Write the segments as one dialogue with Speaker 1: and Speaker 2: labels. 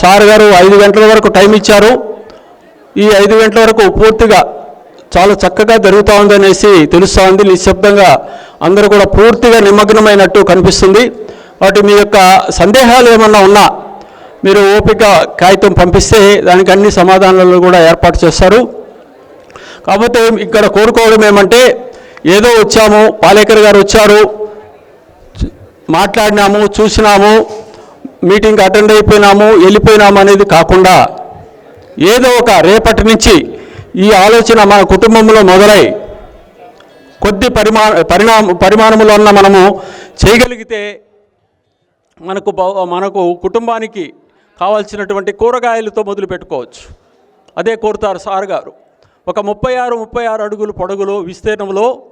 Speaker 1: Sir గారు ఐదు గంటల వరకు టైం ఇచ్చారు. ఈ ఐదు గంటల వరకు పూర్తిగా చాలా చక్కగా జరుగుతూ ఉందనేసి తెలుస్తూ ఉంది. నిశ్శబ్దంగా అందరూ కూడా పూర్తిగా నిమగ్నమైనట్టు కనిపిస్తుంది. కాబట్టి మీ యొక్క సందేహాలు ఏమన్నా ఉన్నా మీరు ఓపిక కాగితం పంపిస్తే దానికి అన్ని సమాధానాలు కూడా ఏర్పాటు చేస్తారు. కాకపోతే ఇక్కడ కోరుకోవడం ఏమంటే ఏదో వచ్చాము పాలేకర్ గారు వచ్చారు మాట్లాడినాము చూసినాము మీటింగ్ అటెండ్ అయిపోయినాము వెళ్ళిపోయినాము అనేది కాకుండా ఏదో ఒక రేపటి నుంచి ఈ ఆలోచన మన కుటుంబంలో మొదలై కొద్ది పరిమా పరిణామ పరిమాణంలో ఉన్న మనము చేయగలిగితే మనకు మనకు కుటుంబానికి కావాల్సినటువంటి కూరగాయలతో మొదలు పెట్టుకోవచ్చు. అదే కోరుతారు సార్ గారు. ఒక ముప్పై ఆరు ముప్పై ఆరు అడుగులు పొడుగులు విస్తీర్ణంలో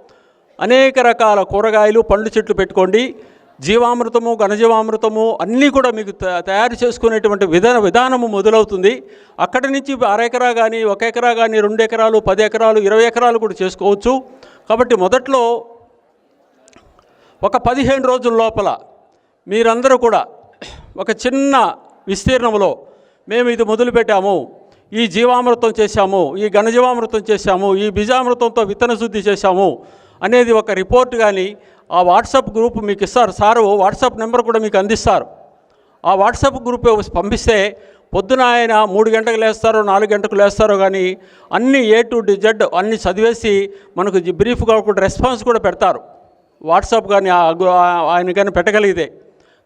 Speaker 1: అనేక రకాల కూరగాయలు పండ్లు చెట్లు పెట్టుకోండి. జీవామృతము ఘనజీవామృతము అన్నీ కూడా మీకు త- తయారు చేసుకునేటువంటి విధాన విధానము మొదలవుతుంది. అక్కడి నుంచి అరెకరా కానీ ఒక ఎకరా కానీ రెండు ఎకరాలు పది ఎకరాలు ఇరవై ఎకరాలు కూడా చేసుకోవచ్చు. కాబట్టి మొదట్లో ఒక పదిహేను రోజుల లోపల మీరందరూ కూడా ఒక చిన్న విస్తీర్ణంలో మేము ఇది మొదలుపెట్టాము. ఈ జీవామృతం చేశాము ఈ ఘనజీవామృతం చేశాము ఈ బీజామృతంతో విత్తన శుద్ధి చేశాము అనేది ఒక రిపోర్ట్ కానీ వాట్సాప్ గ్రూప్ మీకు ఇస్తారు. సారు వాట్సాప్ నెంబర్ కూడా మీకు అందిస్తారు. ఆ వాట్సాప్ గ్రూప్ పంపిస్తే పొద్దున ఆయన మూడు గంటలకు లేస్తారో నాలుగు గంటలకు లేస్తారో కానీ అన్ని ఏ టు డిజెడ్ అన్ని చదివేసి మనకు బ్రీఫ్గా కూడా రెస్పాన్స్ కూడా పెడతారు. వాట్సాప్ కానీ ఆ ఆయన కానీ పెట్టగలిగితే.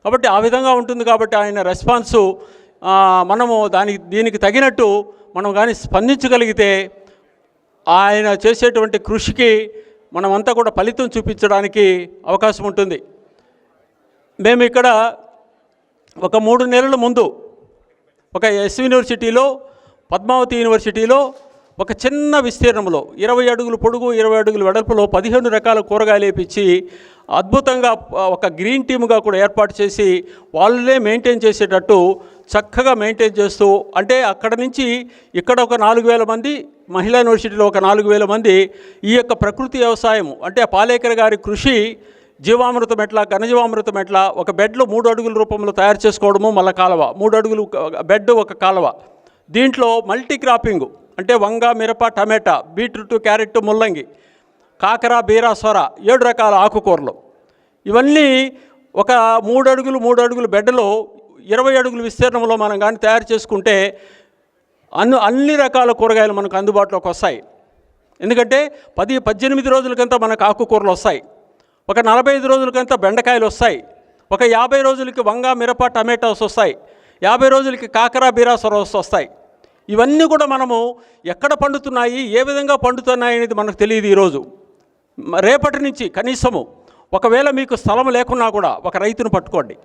Speaker 1: కాబట్టి ఆ విధంగా ఉంటుంది కాబట్టి ఆయన రెస్పాన్సు మనము దానికి దీనికి తగినట్టు మనం కానీ స్పందించగలిగితే ఆయన చేసేటువంటి కృషికి మనమంతా కూడా ఫలితం చూపించడానికి అవకాశం ఉంటుంది. మేము ఇక్కడ ఒక మూడు నెలల ముందు ఒక ఎస్ యూనివర్సిటీలో పద్మావతి యూనివర్సిటీలో ఒక చిన్న విస్తీర్ణంలో ఇరవై అడుగులు పొడుగు ఇరవై అడుగుల వెడల్పులో పదిహేను రకాల కూరగాయలు వేపించి అద్భుతంగా ఒక గ్రీన్ టీమ్గా కూడా ఏర్పాటు చేసి వాళ్ళే మెయింటైన్ చేసేటట్టు చక్కగా మెయింటైన్ చేస్తూ అంటే అక్కడ నుంచి ఇక్కడ ఒక నాలుగు వేల మంది మహిళా యూనివర్సిటీలో ఒక నాలుగు వేల మంది ఈ యొక్క ప్రకృతి వ్యవసాయం అంటే పాలేకర్ గారి కృషి జీవామృతం ఎట్లా ఘనజీవామృతం ఎట్లా ఒక బెడ్లు మూడు అడుగుల రూపంలో తయారు చేసుకోవడము మళ్ళీ కాలువ మూడు అడుగులు ఒక బెడ్ ఒక కాలువ. దీంట్లో మల్టీ క్రాపింగ్ అంటే వంగ మిరప టమాటా బీట్రూట్ క్యారెట్ ముల్లంగి కాకర బీర సొర ఏడు రకాల ఆకుకూరలు. ఇవన్నీ ఒక మూడు అడుగులు మూడు అడుగులు బెడ్లో ఇరవై అడుగులు విస్తీర్ణంలో మనం కానీ తయారు చేసుకుంటే అన్ని అన్ని రకాల కూరగాయలు మనకు అందుబాటులోకి వస్తాయి. ఎందుకంటే పది పద్దెనిమిది రోజులకంతా మనకు ఆకుకూరలు వస్తాయి. ఒక నలభై ఐదు రోజులకంతా బెండకాయలు వస్తాయి. ఒక యాభై రోజులకి వంగ మిరప టమాటోస్ వస్తాయి. యాభై రోజులకి కాకర బీరా సొరస్ వస్తాయి. ఇవన్నీ కూడా మనము ఎక్కడ పండుతున్నాయి ఏ విధంగా పండుతున్నాయి అనేది మనకు తెలియదు ఈరోజు. రేపటి నుంచి కనీసము ఒకవేళ మీకు స్థలం లేకున్నా కూడా ఒక రైతును పట్టుకోండి.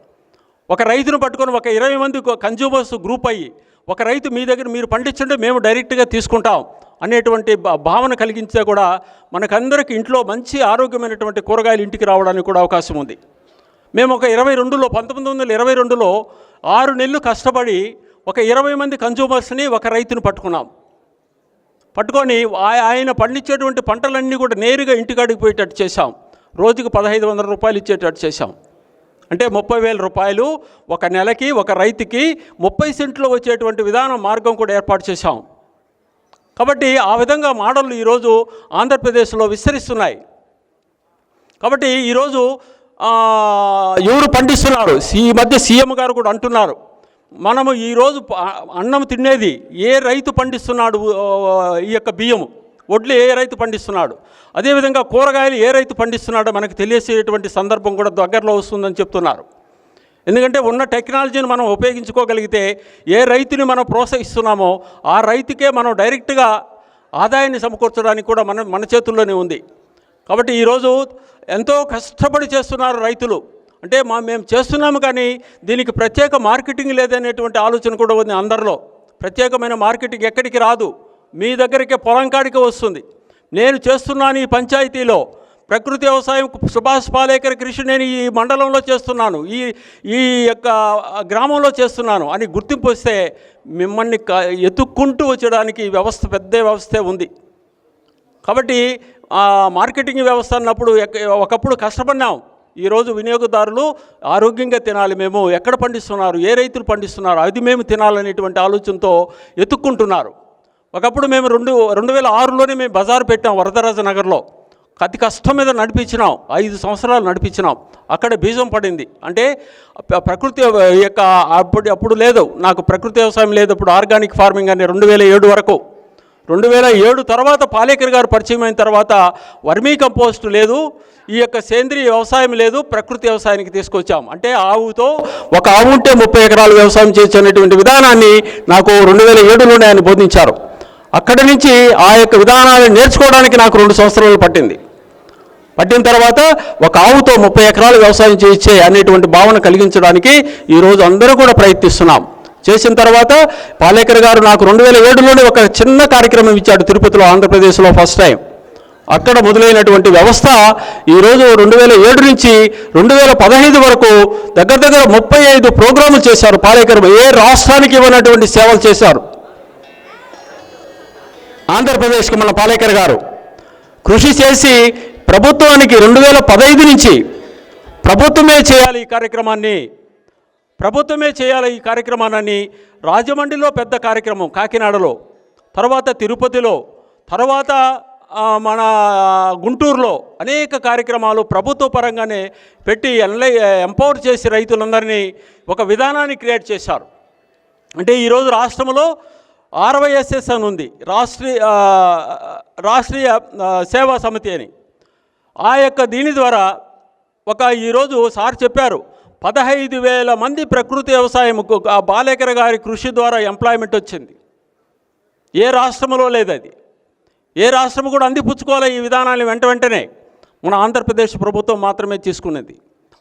Speaker 1: ఒక రైతును పట్టుకొని ఒక ఇరవై మంది కన్జ్యూమర్స్ గ్రూప్ అయ్యి ఒక రైతు మీ దగ్గర మీరు పండించండి మేము డైరెక్ట్గా తీసుకుంటాం అనేటువంటి భా- భావన కలిగించే కూడా మనకందరికి ఇంట్లో మంచి ఆరోగ్యమైనటువంటి కూరగాయలు ఇంటికి రావడానికి కూడా అవకాశం ఉంది. మేము ఒక ఇరవై రెండులో పంతొమ్మిది వందల ఇరవై రెండులో ఆరు నెలలు కష్టపడి ఒక ఇరవై మంది కన్జ్యూమర్స్ని ఒక రైతును పట్టుకున్నాం. పట్టుకొని ఆయన పండించేటువంటి పంటలన్నీ కూడా నేరుగా ఇంటికాడికి పోయేటట్టు చేశాం. రోజుకు పదహైదు వందల రూపాయలు ఇచ్చేటట్టు చేశాం. అంటే ముప్పై వేల రూపాయలు ఒక నెలకి ఒక రైతుకి ముప్పై సెంట్లో వచ్చేటువంటి విధానం మార్గం కూడా ఏర్పాటు చేశాం. కాబట్టి ఆ విధంగా మోడళ్ళు ఈరోజు ఆంధ్రప్రదేశ్లో విస్తరిస్తున్నాయి. కాబట్టి ఈరోజు ఎవరు పండిస్తున్నారు? ఈ మధ్య సీఎం గారు కూడా అంటున్నారు. మనము ఈరోజు అన్నం తినేది ఏ రైతు పండిస్తున్నాడు ఈ యొక్క బియ్యము? వడ్లు ఏ రైతు పండిస్తున్నాడు? అదేవిధంగా కూరగాయలు ఏ రైతు పండిస్తున్నాడో మనకు తెలియసేటువంటి సందర్భం కూడా దగ్గరలో వస్తుందని చెప్తున్నారు. ఎందుకంటే ఉన్న టెక్నాలజీని మనం ఉపయోగించుకోగలిగితే ఏ రైతుని మనం ప్రోత్సహిస్తున్నామో ఆ రైతుకే మనం డైరెక్ట్గా ఆదాయాన్ని సమకూర్చడానికి కూడా మన మన చేతుల్లోనే ఉంది. కాబట్టి ఈరోజు ఎంతో కష్టపడి చేస్తున్నారు రైతులు. అంటే మా మేము చేస్తున్నాము కానీ దీనికి ప్రత్యేక మార్కెటింగ్ లేదనేటువంటి ఆలోచన కూడా ఉంది అందరిలో. ప్రత్యేకమైన మార్కెటింగ్ ఎక్కడికి రాదు. మీ దగ్గరికి పొలం కాడికి వస్తుంది. నేను చేస్తున్నాను ఈ పంచాయతీలో. ప్రకృతి వ్యవసాయం సుభాష్ పాలేకర్ కృషి నేను ఈ మండలంలో చేస్తున్నాను. ఈ ఈ యొక్క గ్రామంలో చేస్తున్నాను అని గుర్తింపు వస్తే మిమ్మల్ని ఎత్తుక్కుంటూ వచ్చడానికి వ్యవస్థ పెద్ద వ్యవస్థే ఉంది. కాబట్టి మార్కెటింగ్ వ్యవస్థ అన్నప్పుడు ఒకప్పుడు కష్టపడినాం. ఈరోజు వినియోగదారులు ఆరోగ్యంగా తినాలి. మేము ఎక్కడ పండిస్తున్నారు? ఏ రైతులు పండిస్తున్నారు? అది మేము తినాలనేటువంటి ఆలోచనతో ఎత్తుక్కుంటున్నారు. ఒకప్పుడు మేము రెండు రెండు వేల ఆరులోనే మేము బజారు పెట్టాం వరదరాజ నగర్లో. అతి కష్టం మీద నడిపించినాం. ఐదు సంవత్సరాలు నడిపించినాం. అక్కడ బీజం పడింది. అంటే ప్రకృతి యొక్క అప్పుడు అప్పుడు లేదు. నాకు ప్రకృతి వ్యవసాయం లేదు. అప్పుడు ఆర్గానిక్ ఫార్మింగ్ అని రెండు వేల ఏడు వరకు. రెండు వేల ఏడు తర్వాత పాలేకర్ గారు పరిచయం అయిన తర్వాత వర్మీ కంపోస్ట్ లేదు. ఈ యొక్క సేంద్రియ వ్యవసాయం లేదు. ప్రకృతి వ్యవసాయానికి తీసుకొచ్చాం. అంటే ఆవుతో ఒక ఆవు ఉంటే ముప్పై ఎకరాలు వ్యవసాయం చేసేటువంటి విధానాన్ని నాకు రెండు వేల ఏడులోనే ఆయన బోధించారు. అక్కడి నుంచి ఆ యొక్క విధానాలను నేర్చుకోవడానికి నాకు రెండు సంవత్సరాలు పట్టింది. పట్టిన తర్వాత ఒక ఆవుతో ముప్పై ఎకరాలు వ్యవసాయం చేయించే అనేటువంటి భావన కలిగించడానికి ఈరోజు అందరూ కూడా ప్రయత్నిస్తున్నాం. చేసిన తర్వాత పాలేకర్ గారు నాకు రెండు వేల ఏడులోనే ఒక చిన్న కార్యక్రమం ఇచ్చాడు తిరుపతిలో ఆంధ్రప్రదేశ్లో ఫస్ట్ టైం. అక్కడ మొదలైనటువంటి వ్యవస్థ ఈరోజు రెండు వేల ఏడు నుంచి రెండు వేల పదహైదు వరకు దగ్గర దగ్గర ముప్పై ఐదు ప్రోగ్రాములు చేశారు. పాలేకర్ ఏ రాష్ట్రానికి ఇవ్వనటువంటి సేవలు చేశారు. ఆంధ్రప్రదేశ్కి మన పాలేకర్ గారు. కృషి చేసి ప్రభుత్వానికి రెండు వేల పదహైదు నుంచి ప్రభుత్వమే చేయాలి ఈ కార్యక్రమాన్ని. ప్రభుత్వమే చేయాలి ఈ కార్యక్రమాన్ని. రాజమండ్రిలో పెద్ద కార్యక్రమం కాకినాడలో తర్వాత తిరుపతిలో తర్వాత మన గుంటూరులో అనేక కార్యక్రమాలు ప్రభుత్వ పరంగానే పెట్టి ఎన్లై ఎంపవర్ చేసి రైతులందరినీ ఒక విధానాన్ని క్రియేట్ చేశారు. అంటే ఈరోజు రాష్ట్రంలో ఆర్వైఎస్ఎస్ అని ఉంది. రాష్ట్రీయ రాష్ట్రీయ సేవా సమితి అని. ఆ యొక్క దీని ద్వారా ఒక ఈరోజు సార్ చెప్పారు పదహైదు వేల మంది ప్రకృతి వ్యవసాయంకు ఆ బాలేకర్ గారి కృషి ద్వారా ఎంప్లాయ్మెంట్ వచ్చింది. ఏ రాష్ట్రంలో లేదు అది. ఏ రాష్ట్రం కూడా అందిపుచ్చుకోవాలి ఈ విధానాన్ని వెంట వెంటనే. మన ఆంధ్రప్రదేశ్ ప్రభుత్వం మాత్రమే తీసుకున్నది.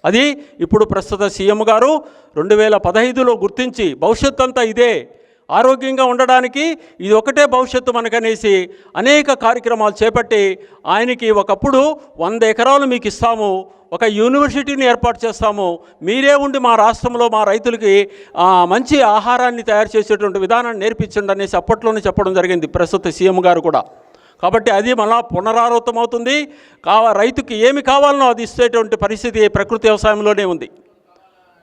Speaker 1: అది ఇప్పుడు ప్రస్తుత సీఎం గారు రెండు వేల పదహైదులో గుర్తించి భవిష్యత్తు అంతా ఇదే ఆరోగ్యంగా ఉండడానికి ఇది ఒకటే భవిష్యత్తు మనకనేసి అనేక కార్యక్రమాలు చేపట్టి ఆయనకి ఒకప్పుడు వంద ఎకరాలు మీకు ఇస్తాము ఒక యూనివర్సిటీని ఏర్పాటు చేస్తాము మీరే ఉండి మా రాష్ట్రంలో మా రైతులకి మంచి ఆహారాన్ని తయారు చేసేటువంటి విధానాన్ని నేర్పించండి అనేసి అప్పట్లోనే చెప్పడం జరిగింది ప్రస్తుత సీఎం గారు కూడా. కాబట్టి అది మళ్ళా పునరావృతం అవుతుంది కావ రైతుకి ఏమి కావాలనో అది ఇచ్చేటువంటి పరిస్థితి ప్రకృతి వ్యవసాయంలోనే ఉంది.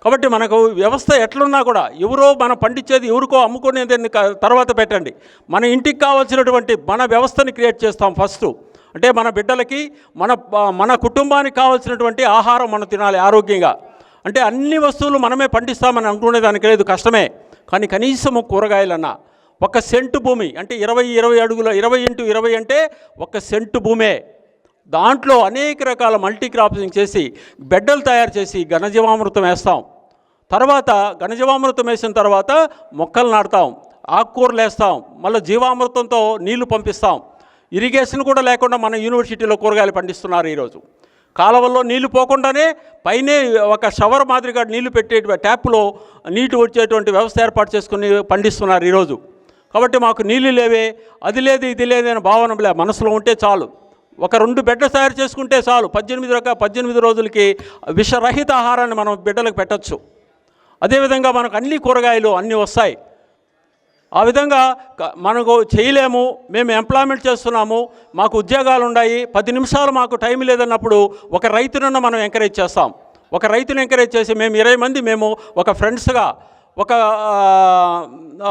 Speaker 1: కాబట్టి మనకు వ్యవస్థ ఎట్లున్నా కూడా ఎవరో మనం పండించేది ఎవరికో అమ్ముకునేది తర్వాత పెట్టండి. మన ఇంటికి కావాల్సినటువంటి మన వ్యవస్థని క్రియేట్ చేస్తాం ఫస్ట్. అంటే మన బిడ్డలకి మన మన కుటుంబానికి కావాల్సినటువంటి ఆహారం మనం తినాలి ఆరోగ్యంగా. అంటే అన్ని వస్తువులు మనమే పండిస్తామని అనుకునేదానికి లేదు కష్టమే. కానీ కనీసం కూరగాయలన్నా ఒక సెంటు భూమి అంటే ఇరవై ఇరవై అడుగుల ఇరవై ఇంటూ ఇరవై అంటే ఒక సెంటు భూమే. దాంట్లో అనేక రకాల మల్టీ క్రాపింగ్ చేసి బెడ్డలు తయారు చేసి ఘనజీవామృతం వేస్తాం. తర్వాత ఘనజీవామృతం వేసిన తర్వాత మొక్కలు నాటుతాం ఆకుకూరలు వేస్తాం మళ్ళీ జీవామృతంతో నీళ్ళు పంపిస్తాం. ఇరిగేషన్ కూడా లేకుండా మన యూనివర్సిటీలో కూరగాయలు పండిస్తున్నారు ఈరోజు. కాలువల్లో నీళ్ళు పోకుండానే పైనే ఒక షవర్ మాదిరిగా నీళ్ళు పెట్టే ట్యాప్లో నీటి వచ్చేటువంటి వ్యవస్థ ఏర్పాటు చేసుకుని పండిస్తున్నారు ఈరోజు. కాబట్టి మాకు నీళ్ళు లేవే అది లేదు ఇది లేదని భావన లే మనసులో ఉంటే చాలు. ఒక రెండు బిడ్డ తయారు చేసుకుంటే చాలు. పద్దెనిమిది రకాల పద్దెనిమిది రోజులకి విషరహిత ఆహారాన్ని మనం బిడ్డలకు పెట్టచ్చు. అదేవిధంగా మనకు అన్ని కూరగాయలు అన్నీ వస్తాయి. ఆ విధంగా మనకు చేయలేము. మేము ఎంప్లాయ్మెంట్ చేస్తున్నాము. మాకు ఉద్యోగాలు ఉన్నాయి. పది నిమిషాలు మాకు టైం లేదన్నప్పుడు ఒక రైతునన్న మనం ఎంకరేజ్ చేస్తాం. ఒక రైతును ఎంకరేజ్ చేసి మేము ఇరవై మంది మేము ఒక ఫ్రెండ్స్గా ఒక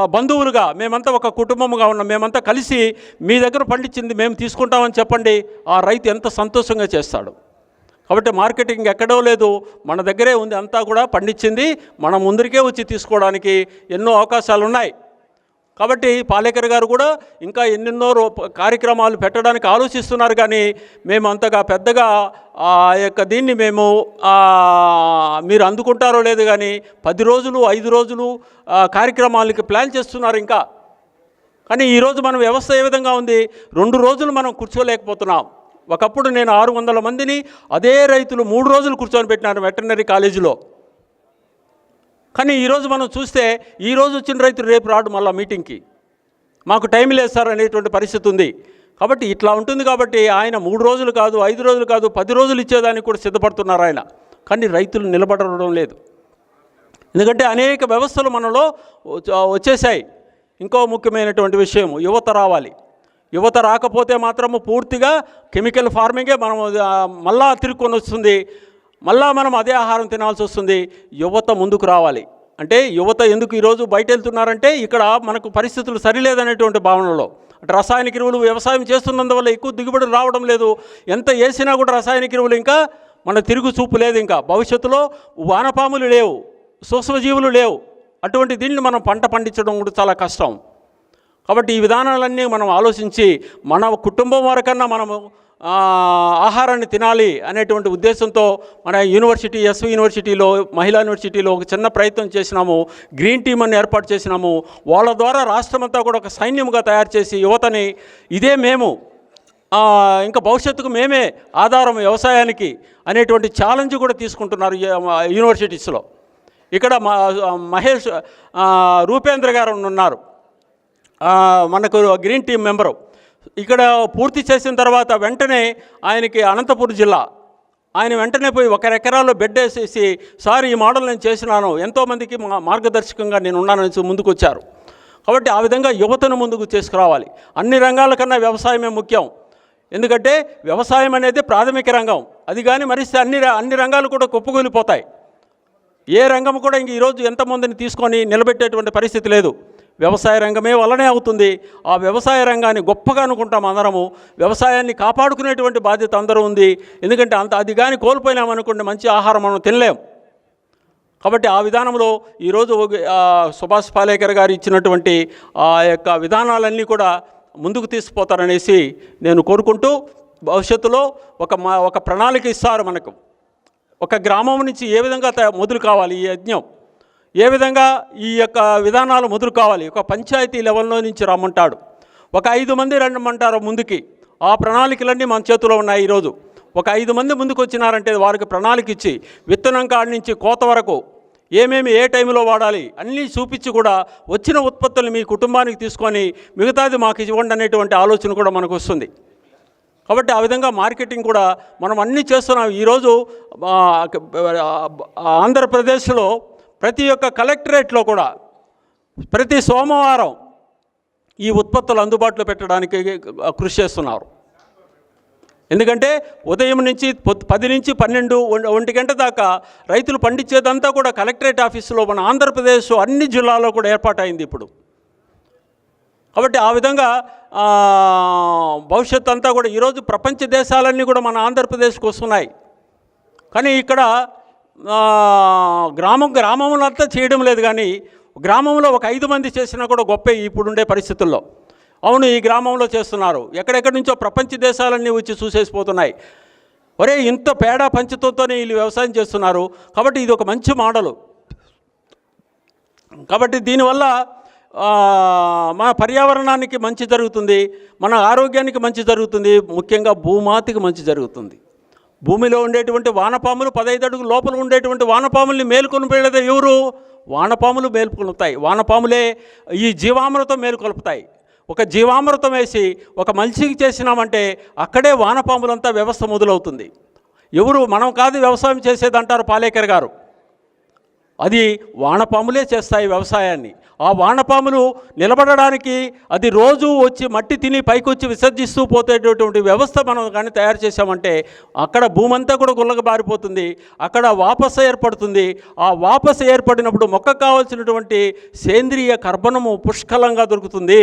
Speaker 1: బంధువులుగా మేమంతా ఒక కుటుంబముగా ఉన్నాం. మేమంతా కలిసి మీ దగ్గర పండించింది మేము తీసుకుంటామని చెప్పండి. ఆ రైతు ఎంత సంతోషంగా చేస్తాడు. కాబట్టి మార్కెటింగ్ ఎక్కడో లేదు. మన దగ్గరే ఉంది. అంతా కూడా పండించింది. మన ముందరికే వచ్చి తీసుకోవడానికి ఎన్నో అవకాశాలు ఉన్నాయి కాబట్టి పాలేకర్ గారు కూడా ఇంకా ఎన్నెన్నో కార్యక్రమాలు పెట్టడానికి ఆలోచిస్తున్నారు కానీ మేము అంతగా పెద్దగా ఆ యొక్క దీన్ని మేము మీరు అందుకుంటారో లేదు కానీ పది రోజులు ఐదు రోజులు కార్యక్రమాలకి ప్లాన్ చేస్తున్నారు ఇంకా. కానీ ఈరోజు మన వ్యవస్థ ఏ విధంగా ఉంది? రెండు రోజులు మనం కూర్చోలేకపోతున్నాం. ఒకప్పుడు నేను ఆరు వందల మందిని అదే రైతులు మూడు రోజులు కూర్చొని పెట్టినాను వెటర్నరీ కాలేజీలో. కానీ ఈరోజు మనం చూస్తే ఈరోజు వచ్చిన రైతులు రేపు రాడు మళ్ళీ మీటింగ్కి. మాకు టైం లేదు సార్ అనేటువంటి పరిస్థితి ఉంది. కాబట్టి ఇట్లా ఉంటుంది కాబట్టి ఆయన మూడు రోజులు కాదు ఐదు రోజులు కాదు పది రోజులు ఇచ్చేదానికి కూడా సిద్ధపడుతున్నారు ఆయన. కానీ రైతులు నిలబడడం లేదు. ఎందుకంటే అనేక వ్యవస్థలు మనలో వచ్చేసాయి ఇంకో ముఖ్యమైనటువంటి విషయం యువత రావాలి. యువత రాకపోతే మాత్రము పూర్తిగా కెమికల్ ఫార్మింగే మనం మళ్ళా తిరుక్కొని వస్తుంది మళ్ళా మనం అదే ఆహారం తినాల్సి వస్తుంది. యువత ముందుకు రావాలి. అంటే యువత ఎందుకు ఈరోజు బయట వెళ్తున్నారంటే ఇక్కడ మనకు పరిస్థితులు సరిలేదనేటువంటి భావనలో. అంటే రసాయనిక ఎరువులు వ్యవసాయం చేస్తున్నందువల్ల ఎక్కువ దిగుబడి రావడం లేదు. ఎంత వేసినా కూడా రసాయనిక ఎరువులు ఇంకా మన తిరుగు చూపు లేదు ఇంకా. భవిష్యత్తులో వానపాములు లేవు సూక్ష్మజీవులు లేవు. అటువంటి దీన్ని మనం పంట పండించడం కూడా చాలా కష్టం. కాబట్టి ఈ విధానాలన్నీ మనం ఆలోచించి మన కుటుంబం వరకన్నా మనము ఆహారాన్ని తినాలి అనేటువంటి ఉద్దేశంతో మన యూనివర్సిటీ ఎస్వి యూనివర్సిటీలో మహిళా యూనివర్సిటీలో ఒక చిన్న ప్రయత్నం చేసినాము. గ్రీన్ టీమ్ అని ఏర్పాటు చేసినాము. వాళ్ళ ద్వారా రాష్ట్రమంతా కూడా ఒక సైన్యంగా తయారు చేసి యువతని ఇదే మేము. ఇంకా భవిష్యత్తుకు మేమే ఆధారం వ్యవసాయానికి అనేటువంటి ఛాలెంజ్ కూడా తీసుకుంటున్నారు యూనివర్సిటీస్లో. ఇక్కడ మహేష్ రూపేంద్ర గారు ఉన్నారు. మనకు గ్రీన్ టీం మెంబరు. ఇక్కడ పూర్తి చేసిన తర్వాత వెంటనే ఆయనకి అనంతపురం జిల్లా. ఆయన వెంటనే పోయి ఒక ఎకరాల్లో బెడ్ వేసేసి సార్ ఈ మోడల్ నేను చేసినాను. ఎంతోమందికి మా మార్గదర్శకంగా నేను ఉన్నానని ముందుకు వచ్చారు. కాబట్టి ఆ విధంగా యువతను ముందుకు తీసుకురావాలి. అన్ని రంగాల కన్నా వ్యవసాయమే ముఖ్యం. ఎందుకంటే వ్యవసాయం అనేది ప్రాథమిక రంగం. అది కానీ మరిస్తే అన్ని అన్ని రంగాలు కూడా కుప్పకూలిపోతాయి. ఏ రంగం కూడా ఇంక ఈరోజు ఎంతమందిని తీసుకొని నిలబెట్టేటువంటి పరిస్థితి లేదు. వ్యవసాయ రంగమే వల్లనే అవుతుంది. ఆ వ్యవసాయ రంగాన్ని గొప్పగా అనుకుంటాం అందరము. వ్యవసాయాన్ని కాపాడుకునేటువంటి బాధ్యత అందరూ ఉంది. ఎందుకంటే అంత అది కానీ కోల్పోయినామనుకోండి మంచి ఆహారం మనం తినలేం. కాబట్టి ఆ విధానంలో ఈరోజు సుభాష్ పాలేకర్ గారు ఇచ్చినటువంటి ఆ యొక్క విధానాలన్నీ కూడా ముందుకు తీసుకుపోతారనేసి నేను కోరుకుంటూ భవిష్యత్తులో ఒక మా ఒక ప్రణాళిక ఇస్తారు మనకు. ఒక గ్రామం నుంచి ఏ విధంగా మొదలు కావాలి ఈ యజ్ఞం? ఏ విధంగా ఈ యొక్క విధానాలు మొదలు కావాలి ఒక పంచాయతీ లెవెల్లో నుంచి రమ్మంటాడు. ఒక ఐదు మంది రమ్మంటారు ముందుకి. ఆ ప్రణాళికలన్నీ మన చేతిలో ఉన్నాయి ఈరోజు. ఒక ఐదు మంది ముందుకు వచ్చినారంటే వారికి ప్రణాళిక ఇచ్చి విత్తనం కాడి నుంచి కోత వరకు ఏమేమి ఏ టైంలో వాడాలి అన్నీ చూపించి కూడా వచ్చిన ఉత్పత్తులు మీ కుటుంబానికి తీసుకొని మిగతాది మాకు ఇవ్వండి అనేటువంటి ఆలోచన కూడా మనకు వస్తుంది. కాబట్టి ఆ విధంగా మార్కెటింగ్ కూడా మనం అన్నీ చేస్తున్నాం. ఈరోజు ఆంధ్రప్రదేశ్లో ప్రతి ఒక్క కలెక్టరేట్లో కూడా ప్రతి సోమవారం ఈ ఉత్పత్తులు అందుబాటులో పెట్టడానికి కృషి చేస్తున్నారు. ఎందుకంటే ఉదయం నుంచి పది నుంచి పన్నెండు ఒంటి గంట దాకా రైతులు పండించేదంతా కూడా కలెక్టరేట్ ఆఫీసులో మన ఆంధ్రప్రదేశ్ అన్ని జిల్లాల్లో కూడా ఏర్పాటైంది ఇప్పుడు. కాబట్టి ఆ విధంగా భవిష్యత్ భవిష్యత్తు అంతా కూడా ఈరోజు ప్రపంచ దేశాలన్నీ కూడా మన ఆంధ్రప్రదేశ్కి వస్తున్నాయి. కానీ ఇక్కడ గ్రామం గ్రామంలో అంతా చేయడం లేదు కానీ గ్రామంలో ఒక ఐదు మంది చేసినా కూడా గొప్ప ఇప్పుడుండే పరిస్థితుల్లో. అవును ఈ గ్రామంలో చేస్తున్నారు. ఎక్కడెక్కడి నుంచో ప్రపంచ దేశాలన్నీ వచ్చి చూసేసిపోతున్నాయి. ఒరే ఇంత పేడ పంచుతోనే వీళ్ళు వ్యవసాయం చేస్తున్నారు. కాబట్టి ఇది ఒక మంచి మోడలు. కాబట్టి దీనివల్ల మన పర్యావరణానికి మంచి జరుగుతుంది మన ఆరోగ్యానికి మంచి జరుగుతుంది ముఖ్యంగా భూమాతికి మంచి జరుగుతుంది. భూమిలో ఉండేటువంటి వానపాములు పదహైదు అడుగు లోపల ఉండేటువంటి వానపాముల్ని మేలుకొని ఎవరు? వానపాములు మేల్కొలుపుతాయి. వానపాములే ఈ జీవామృతం మేలుకొలుపుతాయి. ఒక జీవామృతం వేసి ఒక మనిషికి చేసినామంటే అక్కడే వానపాములంతా వ్యవస్థ మొదలవుతుంది. ఎవరు? మనం కాదు వ్యవసాయం చేసేది అంటారు పాలేకర్ గారు. అది వానపాములే చేస్తాయి వ్యవసాయాన్ని. ఆ వానపాములు నిలబడడానికి అది రోజు వచ్చి మట్టి తిని పైకి వచ్చి విసర్జిస్తూ పోతేటటువంటి వ్యవస్థ మనం కానీ తయారు చేసామంటే అక్కడ భూమంతా కూడా గుల్లగా బారిపోతుంది అక్కడ వాపస ఏర్పడుతుంది. ఆ వాపస ఏర్పడినప్పుడు మొక్కకు కావాల్సినటువంటి సేంద్రియ కర్బనము పుష్కలంగా దొరుకుతుంది.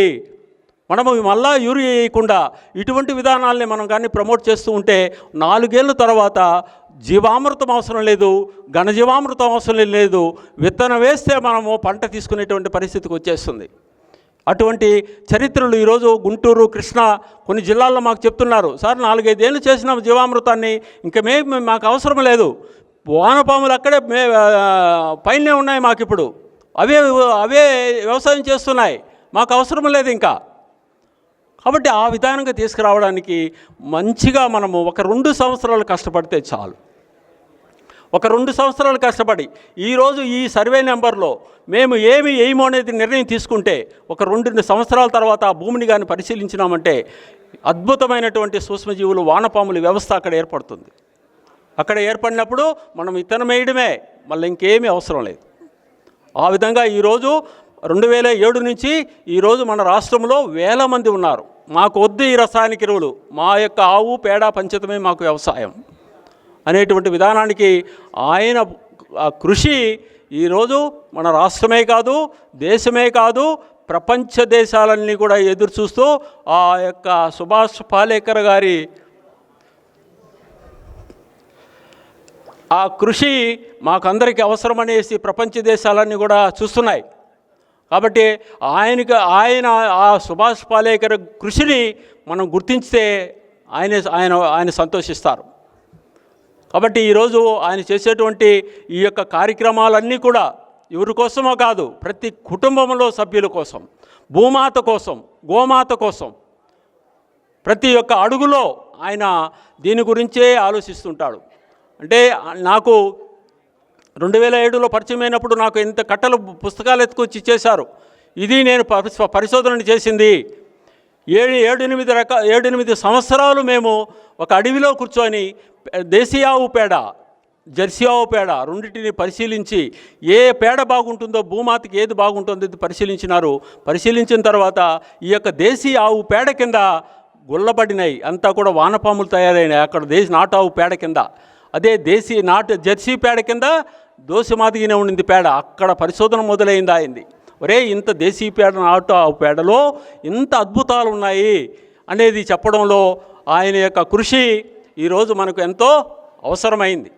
Speaker 1: మనము మళ్ళా యూరియా వేయకుండా ఇటువంటి విధానాల్ని మనం కానీ ప్రమోట్ చేస్తూ ఉంటే నాలుగేళ్ళ తర్వాత జీవామృతం అవసరం లేదు ఘనజీవామృతం అవసరం లేదు విత్తనం వేస్తే మనము పంట తీసుకునేటువంటి పరిస్థితికి వచ్చేస్తుంది. అటువంటి చరిత్రలు ఈరోజు గుంటూరు కృష్ణ కొన్ని జిల్లాల్లో మాకు చెప్తున్నారు. సార్ నాలుగైదేళ్ళు చేసిన జీవామృతాన్ని ఇంకా మే మాకు అవసరం లేదు. వానపాములు అక్కడే మే పైనే ఉన్నాయి మాకు ఇప్పుడు అవే అవే వ్యవసాయం చేస్తున్నాయి. మాకు అవసరం లేదు ఇంకా. కాబట్టి ఆ విధానంగా తీసుకురావడానికి మంచిగా మనము ఒక రెండు సంవత్సరాలు కష్టపడితే చాలు. ఒక రెండు సంవత్సరాలు కష్టపడి ఈరోజు ఈ సర్వే నెంబర్లో మేము ఏమి ఏమో అనేది నిర్ణయం తీసుకుంటే ఒక రెండు సంవత్సరాల తర్వాత ఆ భూమిని కానీ పరిశీలించినామంటే అద్భుతమైనటువంటి సూక్ష్మజీవులు వానపాముల వ్యవస్థ అక్కడ ఏర్పడుతుంది. అక్కడ ఏర్పడినప్పుడు మనం విత్తనం వేయడమే మళ్ళీ ఇంకేమీ అవసరం లేదు. ఆ విధంగా ఈరోజు రెండు వేల ఏడు నుంచి ఈరోజు మన రాష్ట్రంలో వేల మంది ఉన్నారు. మాకు వద్దు ఈ రసాయనిక ఎరువులు. మా యొక్క ఆవు పేడ పంచతమే మాకు వ్యవసాయం అనేటువంటి విధానానికి ఆయన ఆ కృషి ఈరోజు మన రాష్ట్రమే కాదు దేశమే కాదు ప్రపంచ దేశాలన్నీ కూడా ఎదురు చూస్తూ ఆ యొక్క సుభాష్ పాలేకర్ గారి ఆ కృషి మాకందరికీ అవసరమనేసి ప్రపంచ దేశాలన్నీ కూడా చూస్తున్నాయి. కాబట్టి ఆయనకి ఆయన ఆ సుభాష్ పాలేకర్ కృషిని మనం గుర్తించితే ఆయన ఆయన ఆయన సంతోషిస్తారు. కాబట్టి ఈరోజు ఆయన చేసేటువంటి ఈ యొక్క కార్యక్రమాలన్నీ కూడా ఎవరి కోసమో కాదు ప్రతి కుటుంబంలో సభ్యుల కోసం భూమాత కోసం గోమాత కోసం ప్రతి ఒక్క అడుగులో ఆయన దీని గురించే ఆలోచిస్తుంటాడు. అంటే నాకు రెండు వేల ఏడులో పరిచయమైనప్పుడు నాకు ఇంత కట్టలు పుస్తకాలు ఎత్తుకొచ్చి ఇచ్చేశారు. ఇది నేను పరిశోధన చేసింది. ఏడు ఏడు ఎనిమిది రక ఏడు ఎనిమిది సంవత్సరాలు మేము ఒక అడవిలో కూర్చొని దేశీయ ఆవు పేడ జెర్సీ ఆవు పేడ రెండింటిని పరిశీలించి ఏ పేడ బాగుంటుందో భూమాతకి ఏది బాగుంటుందో ఇది పరిశీలించినారు. పరిశీలించిన తర్వాత ఈ యొక్క దేశీయ ఆవు పేడ కింద గుల్లబడినాయి అంతా కూడా వానపాములు తయారైనాయి అక్కడ దేశ నాటావు పేడ కింద. అదే దేశీ నాటు జెర్సీ పేడ కింద దోశమాదిగినే ఉండింది పేడ. అక్కడ పరిశోధన మొదలైంది అయింది ఒరే ఇంత దేశీ పేడ నాటు ఆ పేడలో ఇంత అద్భుతాలు ఉన్నాయి అనేది చెప్పడంలో ఆయన యొక్క కృషి ఈరోజు మనకు ఎంతో అవసరమైంది.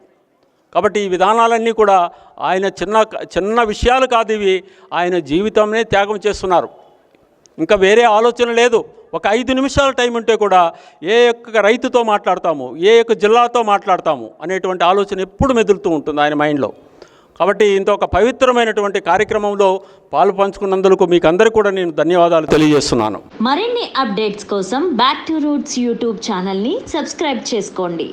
Speaker 1: కాబట్టి ఈ విధానాలన్నీ కూడా ఆయన చిన్న చిన్న విషయాలు కాదు ఇవి. ఆయన జీవితంనే త్యాగం చేస్తున్నారు. ఇంకా వేరే ఆలోచన లేదు. ఒక ఐదు నిమిషాల టైం ఉంటే కూడా ఏ యొక్క రైతుతో మాట్లాడతాము ఏ యొక్క జిల్లాతో మాట్లాడతాము అనేటువంటి ఆలోచన ఎప్పుడు మెదులుతూ ఉంటుంది ఆయన మైండ్లో. కాబట్టి ఇంత ఒక పవిత్రమైనటువంటి కార్యక్రమంలో పాలు పంచుకున్నందుకు మీకు అందరికీ కూడా నేను ధన్యవాదాలు తెలియజేస్తున్నాను.
Speaker 2: మరిన్ని అప్డేట్స్ కోసం బ్యాక్ టు రూట్స్ యూట్యూబ్ ఛానల్ని సబ్స్క్రైబ్ చేసుకోండి.